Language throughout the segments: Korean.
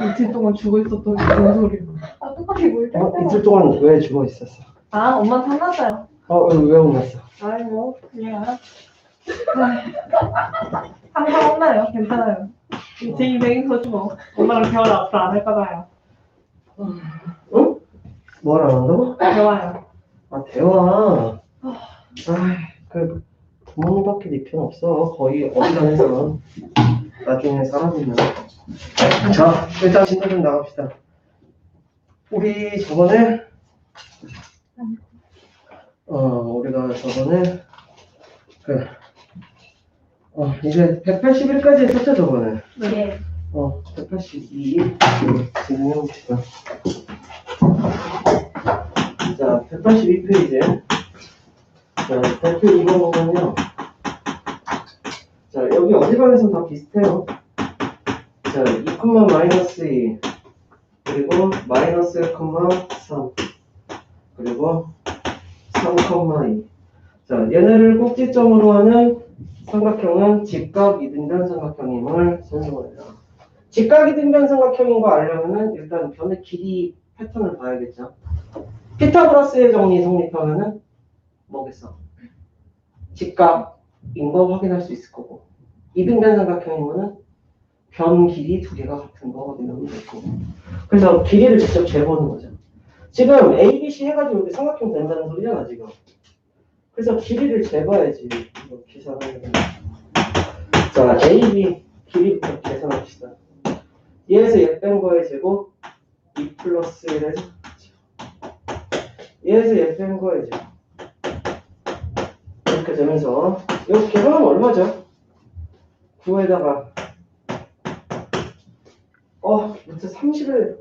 이틀 동안 죽어 있었던 그런 소리. 아, 똑같이 물 어, 때. 이틀 동안 왜 죽어 있었어? 아, 엄마 혼났어요. 어, 왜 혼났어? 아이, 뭐, 그냥. 아이, 항상 혼나요. 괜찮아요. 제 인생인 거지 뭐. 엄마랑 대화를 앞으로 안할 거다요. 응? 뭘 안 한다고? 대화요. 아, 대화. 아, 그, 부모님밖에 네편 없어. 거의 어디가면서 나중에 사라지면. 자, 일단 진도 좀 나갑시다. 우리 저번에, 어, 우리가 저번에, 그, 어, 이제 181까지 했었죠, 저번에. 네. 어, 182 진행해봅시다. 자, 182페이지. 자, 대표 이거 보면요. 자, 여기 어디 반에서 다 비슷해요. 자, 2, 마이너스 2. 그리고 마이너스 1, 3. 그리고 3, 2. 자, 얘네를 꼭지점으로 하는 삼각형은 직각 이 등변 삼각형임을 설명합니다. 직각 이 등변 삼각형인 거 알려면은 일단 변의 길이 패턴을 봐야겠죠. 피타고라스의 정리 성립하면은 뭐겠어? 직각인 거 확인할 수 있을 거고 이등변 삼각형이면은 변 길이 두 개가 같은 거 확인하면 될 거고 그래서 길이를 직접 재보는 거죠. 지금 A, B, C 해가지고 이렇게 삼각형 된다는 소리잖아 지금. 그래서 길이를 재봐야지 이거 계산하면. 자 A, B 길이부터 계산합시다. 얘에서 얘 뺀 거의 제곱 2 플러스 1의 얘에서 얘 뺀 거의 제곱 이렇게 되면서 이거 계산하면 얼마죠? 9에다가 어 루트 30을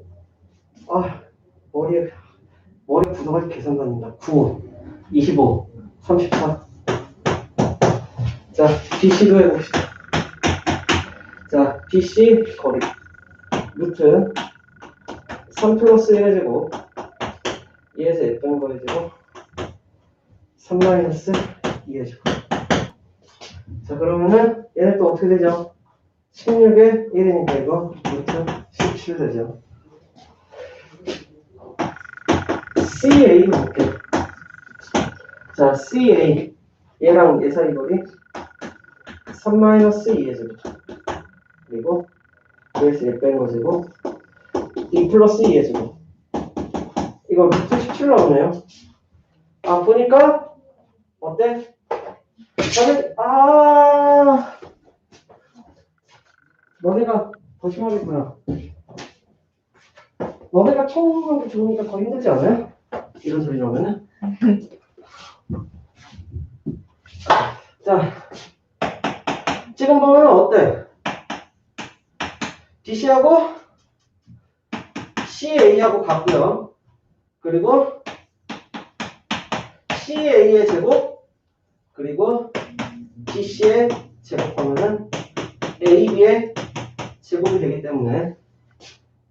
아 머리에 머리 부서가지고 계산 받는다 9 25 34 자, BC도 해봅시다. 자, BC 거리. 루트 3 플러스 1의 제곱. 2에서 했던 거의 제곱. 3 마이너스 2의 제곱. 자, 그러면은 얘는 또 어떻게 되죠? 16에 1이니까 이거 루트 17 되죠. CA로 볼게요. 자, CA. 얘랑 얘 사이 거리 3 마이너스 2의 제곱 그리고 얘에서 얘뺀 거제곱 2 플러스 2의 제곱 이거 루트 17 나오네요 아 보니까 어때? 아 너네가 더 심하겠구나 너네가 처음 하는 게 좋으니까 더 힘들지 않아요? 이런 소리 나오면은 자, 지금 보면 어때? BC하고 CA하고 같고요. 그리고 CA의 제곱 그리고 BC의 제곱하면은 AB의 제곱이 되기 때문에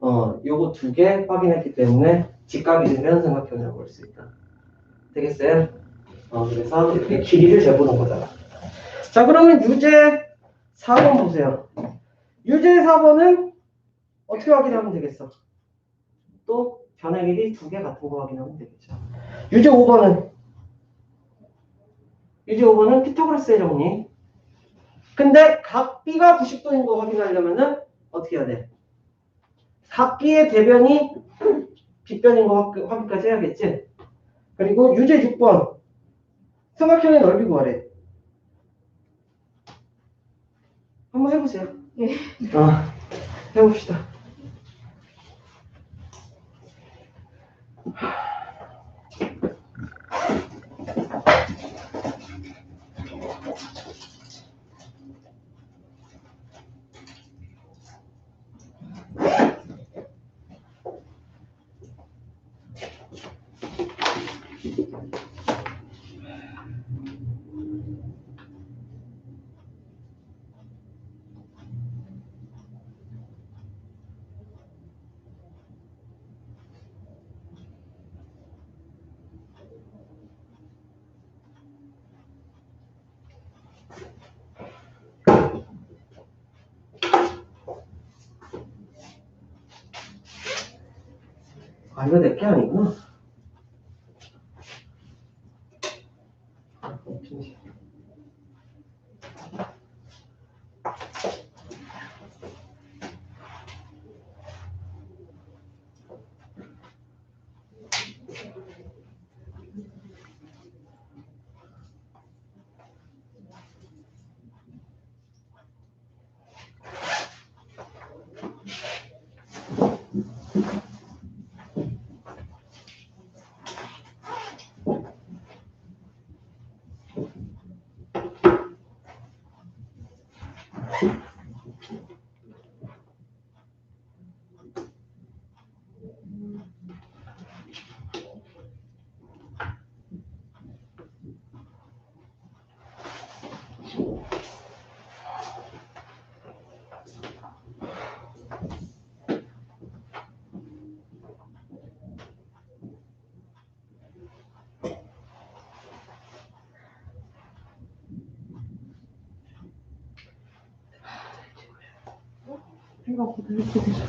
어 요거 두 개 확인했기 때문에 직각이 되면 삼각형이라고 볼 수 있다. 되겠어요? 어, 그래서 이렇게 길이를 재보는 거잖아. 자, 그러면 유제 4번 보세요. 유제 4번은 어떻게 확인하면 되겠어? 또 변의 길이 두 개 같은 거 확인하면 되겠죠. 유제 5번은 유제 5번은 피타고라스의 정리. 근데 각 B가 90도인 거 확인하려면은 어떻게 해야 돼? 각 B의 대변이 빗변인 거 확- 확인까지 해야겠지? 그리고 유제 6번 삼각형의 넓이 구하래. 한번 해보세요. 네. 아, 해봅시다. 아, 이거 내 게 아니구나. Спасибо.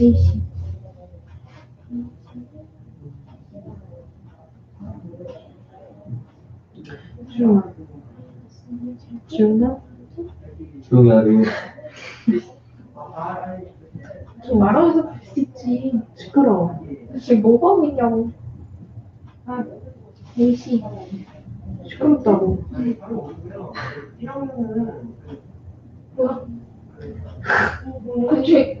3시. 중. 중요? 중요하게. 말하면서 볼 수 있지. 시끄러워. 지금 뭐가 있냐고. 아, 4시. 시끄럽다고. 이러면은. 뭐야? 그치.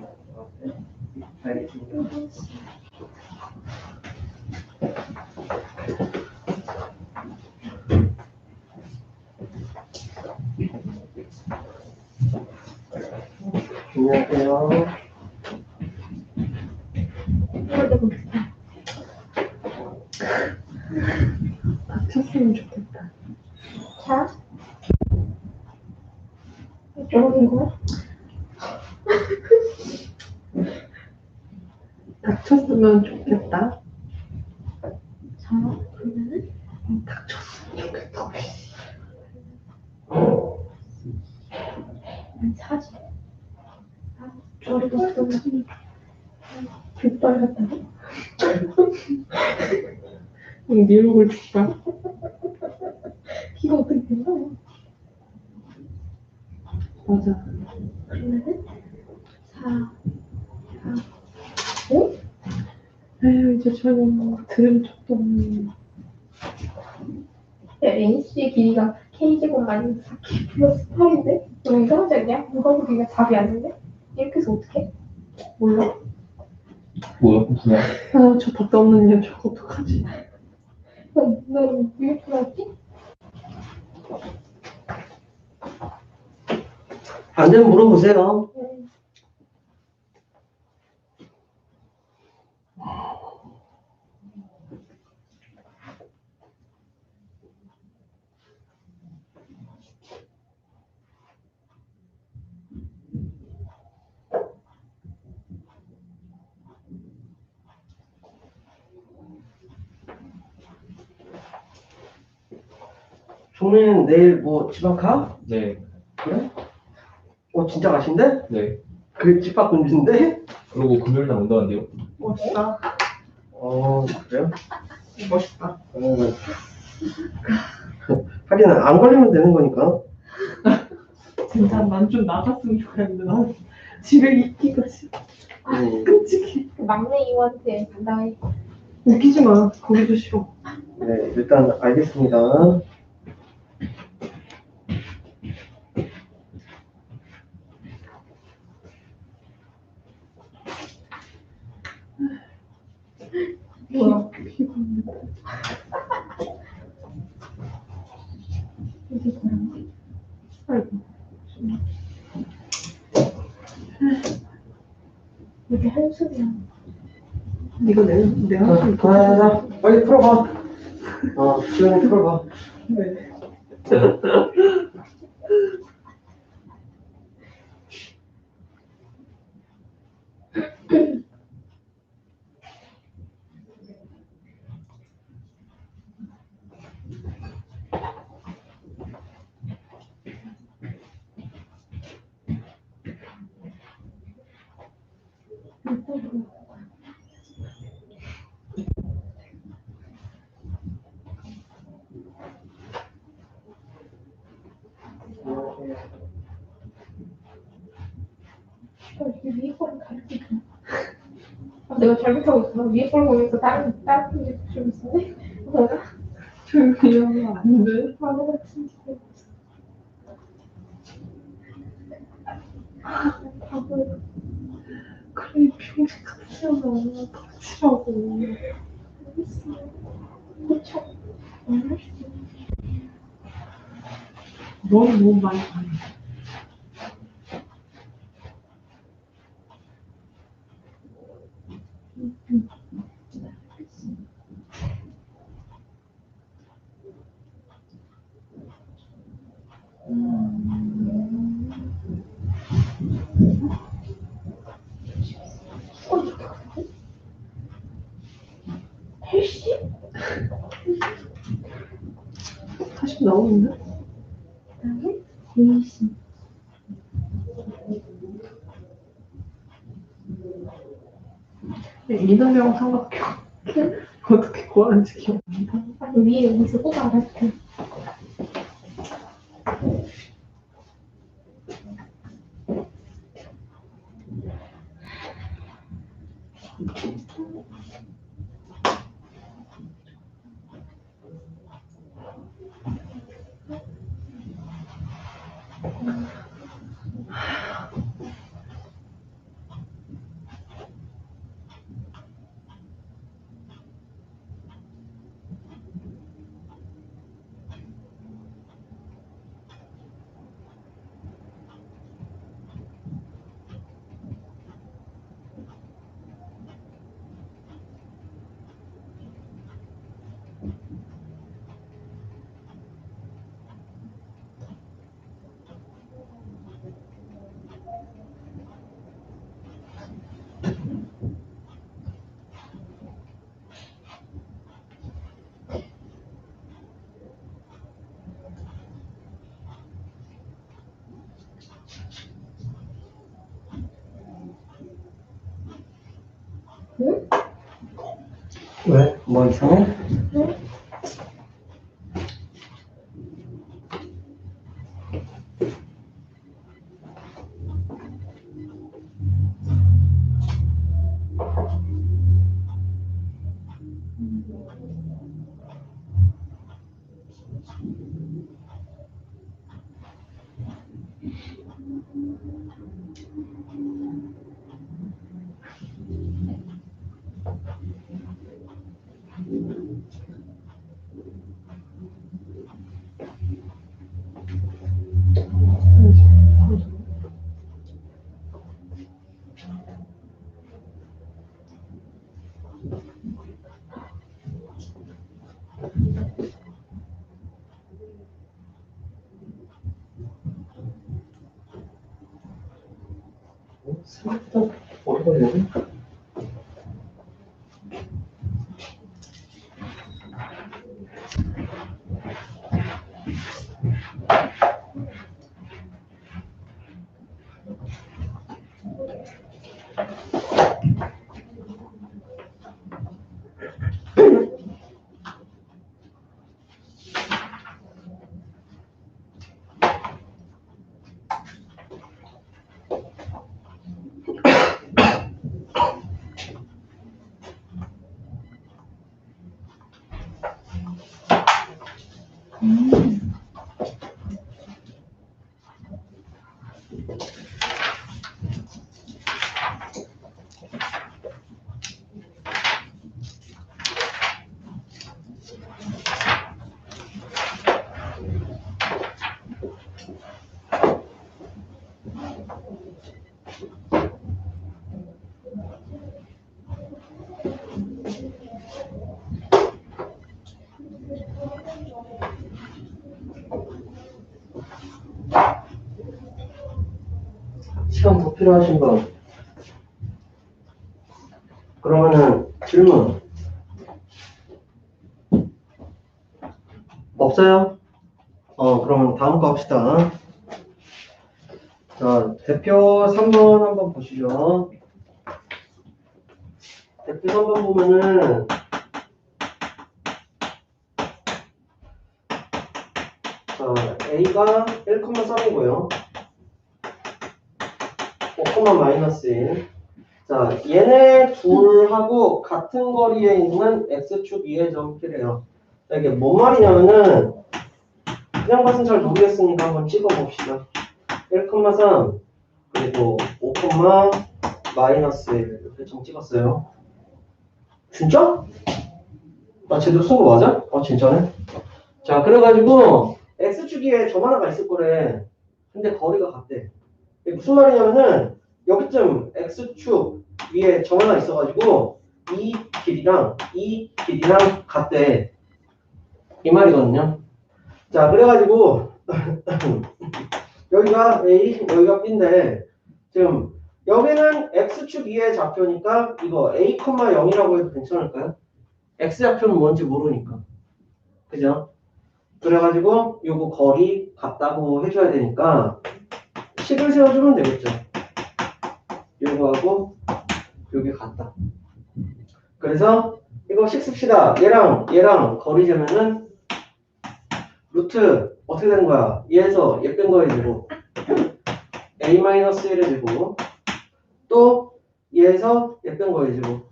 요. 이걸 내고 있어. 다쳤으면 좋겠다. 자. 저러는 거야? 다쳤으면 좋겠다. 자, 그러면은 다쳤으면 좋겠다. 난 사지. 아, 저리고 있었는데. 족발 같다고? 응, 네 얼굴 줄까? 기가 어떻게 된 거야? 맞아. 그러면은 4, 에휴, 이제 저는 들은 적도 없네. NC의 길이가 K제곱 마이너스 4K 플러스 8인데? 너무 이상하지 않냐? 누가 보기가 답이 아닌데? 이렇게 해서 어떡해? 몰라. 뭐야, 무슨 아, 저 답도 없는 년 저거 어떡하지? 넌, 넌왜 풀었지? 안 되면 물어보세요. 종민이는 내일 뭐집앞 가? 네, 그래? 어, 진짜 가신대? 네. 그집 앞 근처인데? 그리고 금요일 날 온다는데요. 멋있다. 어, 그래요? 멋있다. 어. 하긴 안 걸리면 되는 거니까. 진짜 난 좀 나갔으면 좋겠는데 난 집에 있기가 싫어. 음, 끔찍해. 막내 이모한테 나의 웃기지 마. 거기도 싫어. 네, 일단 알겠습니다. 뭐야? 피곤해. 이게 뭐야? 아이고. 이게 한숨이야. 네가 내, 내 자, 자, 빨리 풀어봐. 어, 시원히 풀어봐. 네. 위에 거를 가르치고. 아, 내가 잘못하고 있어. 위에 걸 보면서 다른 다른 게좀 있었네. 뭐야? 조용히 하면 안 돼. 바보 같은 짓. 바보. 그래, 평생 같이 하면 닥치라고. 알겠어. 너는 너무 많이 안 해. 어, 이렇게 가네? 80? 다시 나오는데? 그다음에 20. 이등병 삼각형. 어떻게 구하는지 기억 안 나. 위에 여기서 꼭 알아줄게. 왜? 뭐 생각보다 오래 걸리네. 필요하신 분? 그러면은 질문 없어요? 어 그러면 다음 거 합시다. 자 대표 3번 한번 보시죠. 대표 3번 보면은 자 A가 1,3이고요. 5, 마이너스 1. 자, 얘네 둘하고 같은 거리에 있는 x축 위의 점키래요. 자, 이게 뭔 말이냐면은 그냥 봐서는 잘 모르겠으니까 한번 찍어봅시다. 1,3 그리고 5, 마이너스 1 이렇게 점 찍었어요. 진짜? 나 제대로 쓴 거 맞아? 어, 진짜네. 자, 그래가지고 x축 위에 점 하나가 있을 거래. 근데 거리가 같대. 이게 무슨 말이냐면은 여기쯤 x축 위에 점 하나 있어가지고 이 길이랑 이 길이랑 같대 이 말이거든요 자 그래가지고 여기가 A 여기가 B인데 지금 여기는 x축 위에 좌표니까 이거 A, 0이라고 해도 괜찮을까요? x좌표는 뭔지 모르니까 그죠? 그래가지고 요거 거리 같다고 해줘야 되니까 식을 세워주면 되겠죠. 요거하고 요게 같다. 그래서 이거 식 씁시다. 얘랑 얘랑 거리 재면은 루트 어떻게 되는 거야? 얘에서 얘 뺀 거에 제곱 a-1의 제곱 또 얘에서 얘 뺀 거에 제곱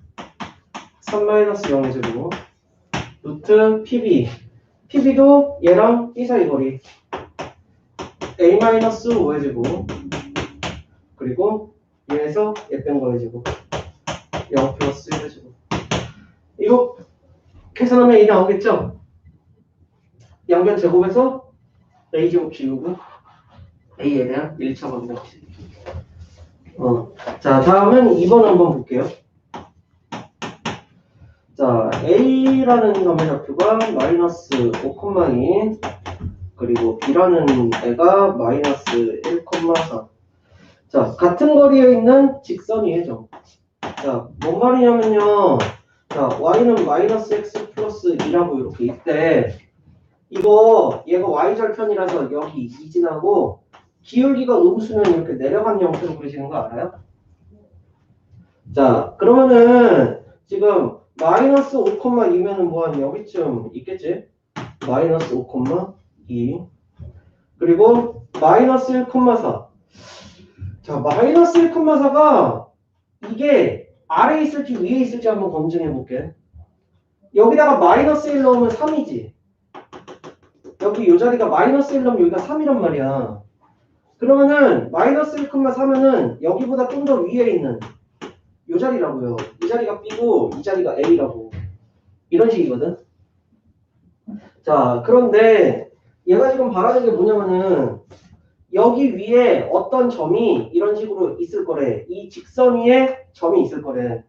3-0의 제곱 루트 pb pb도 얘랑 b 사이 거리 a-5의 제곱 그리고 얘 뺀 거의 제곱 0 플러스 1의 제곱 이거 계산하면 이 나오겠죠? 양변 제곱에서 a 제곱 지우고 a에 대한 1차 방정식 어, 자 다음은 2번 한번 볼게요 자 a라는 점의 좌표가 마이너스 5,2 그리고 B라는 애가 마이너스 1,4. 자, 같은 거리에 있는 직선이에요. 자, 뭔 말이냐면요. 자, Y는 마이너스 X 플러스 2라고 이렇게 있대. 이거, 얘가 Y절편이라서 여기 2 지나고, 기울기가 음수면 이렇게 내려간 형태로 그리시는 거 알아요? 자, 그러면은, 지금, 마이너스 5,2면은 뭐한 여기쯤 있겠지? 마이너스 5, 2 그리고 마이너스 1,4 자, 마이너스 1,4가 이게 아래에 있을지 위에 있을지 한번 검증해 볼게. 여기다가 마이너스 1 넣으면 3이지. 여기 이 자리가 마이너스 1 넣으면 여기가 3이란 말이야. 그러면은 마이너스 1,4면은 여기보다 좀 더 위에 있는 이 자리라고요. 이 자리가 B고 이 자리가 A라고. 이런 식이거든. 자 그런데 얘가 지금 바라는 게 뭐냐면은 여기 위에 어떤 점이 이런 식으로 있을 거래. 이 직선 위에 점이 있을 거래.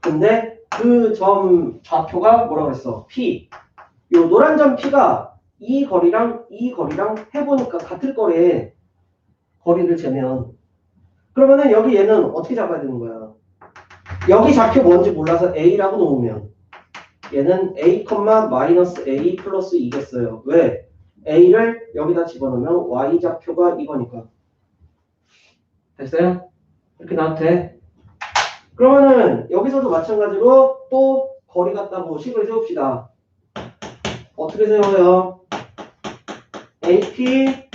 근데 그 점 좌표가 뭐라고 했어? P. 요 노란 점 P가 이 거리랑 이 거리랑 해보니까 같을 거래. 거리를 재면. 그러면은 여기 얘는 어떻게 잡아야 되는 거야? 여기 좌표 뭔지 몰라서 A라고 놓으면 얘는 A, 마이너스 A 플러스 2겠어요. 왜? A를 여기다 집어넣으면 Y 좌표가 이거니까. 됐어요? 이렇게 나와도 돼. 그러면은 여기서도 마찬가지로 또 거리 같다고 식을 세웁시다. 어떻게 세워요? AP,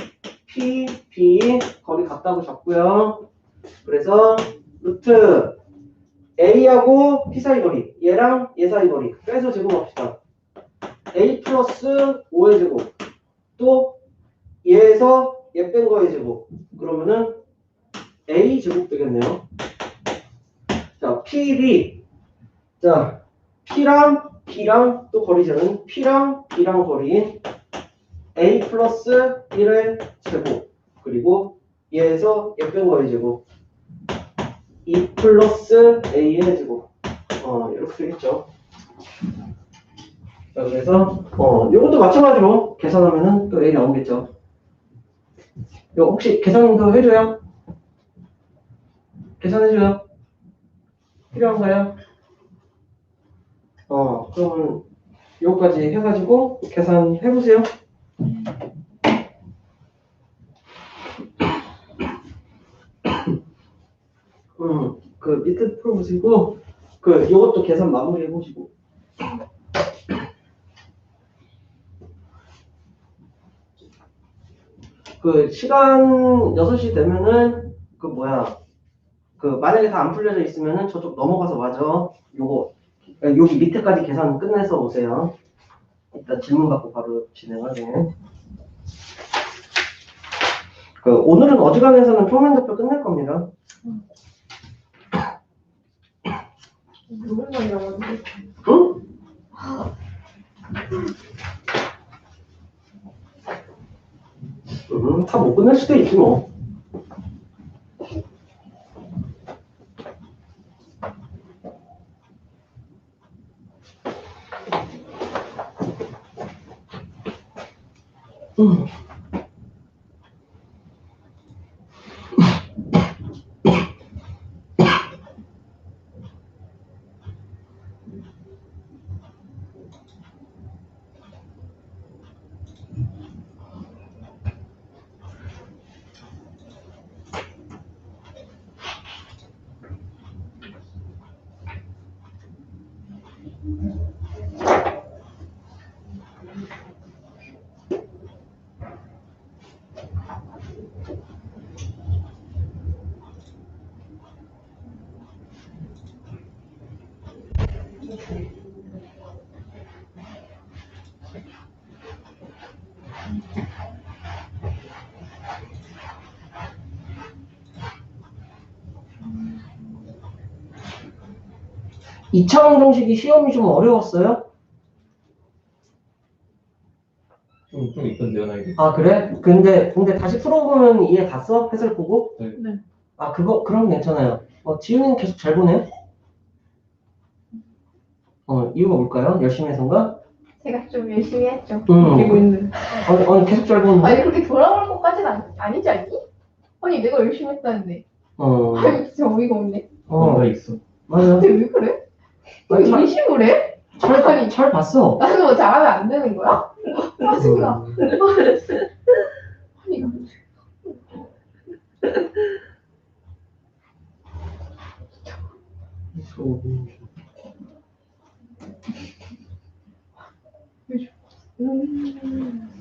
P, B 거리 같다고 잡고요. 그래서 루트 A하고 P 사이 거리, 얘랑 얘 사이 거리 빼서 제곱합시다. A 플러스 5의 제곱 또 얘에서 얘 뺀 거의 제곱. 그러면은 A 제곱 되겠네요. 자, PB. 자, P랑 B랑 또 거리자는 P랑 B랑 거리인 A 플러스 1의 제곱. 그리고 얘에서 얘 뺀 거의 제곱. 2 플러스 A의 제곱. 어, 이렇게 되겠죠. 자, 그래서, 어, 요것도 마찬가지로 계산하면은 또 A 나오겠죠. 요 혹시 계산도 해줘요? 계산해줘요? 필요한가요? 어, 그러면 요거까지 해가지고 계산해보세요. 음, 그 밑에 풀어보시고, 그, 요것도 계산 마무리 해보시고. 그, 시간 6시 되면은, 그, 뭐야, 그, 만약에 다 안 풀려져 있으면은 저쪽 넘어가서 맞아. 요거, 여기 밑에까지 계산 끝내서 오세요. 일단 질문 받고 바로 진행하게. 그, 오늘은 어지간해서는 평면도표 끝낼 겁니다. 응? 음, 다못 끝낼 수도 있지 뭐. 2차원 공식이 시험이 좀 어려웠어요? 좀, 좀 있던데요, 나이 아, 그래? 근데, 근데 다시 풀어보면 이해 갔어? 해설 보고? 네. 네. 아, 그거, 그럼 괜찮아요. 어, 지윤이는 계속 잘 보네요. 어, 이유가 뭘까요? 열심히 해서인가? 제가 좀 열심히 했죠. 음. 그리고 있는. 아니, 아니, 계속 잘 보는데? 아니, 그렇게 돌아올 것까지는 아니, 아니지 않니? 아니, 내가 열심히 했다는데. 어. 아니, 진짜 어이가 없네. 어, 나 있어. 맞아. 근데 왜 그래? 아니, 왜 잘, 의심을 해? 잘, 잘 봤어. 나는 뭐 잘하면 안 되는 거야? 짜증나. 음. 아니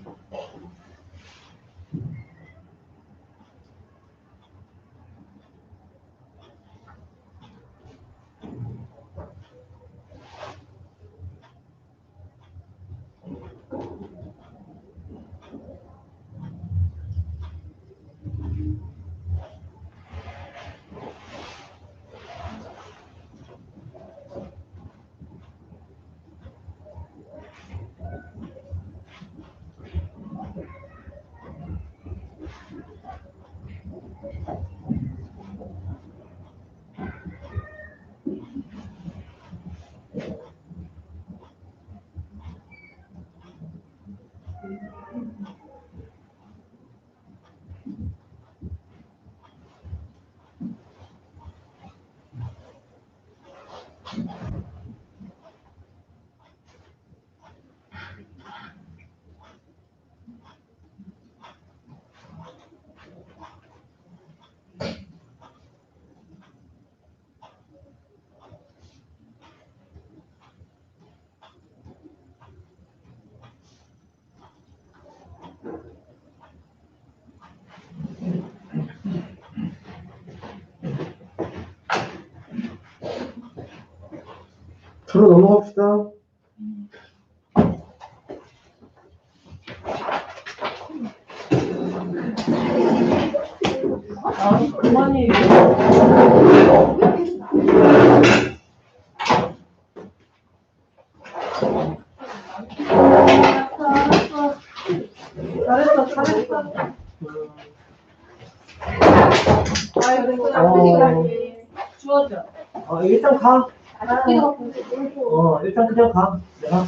주로 넘어갑시다. 아, 그만이. 잘했어, 잘했어. 아유, 그래서 어. 아, 주어져. 어, 일단 가. 보세요. 어, 일단 그냥 가. 내가.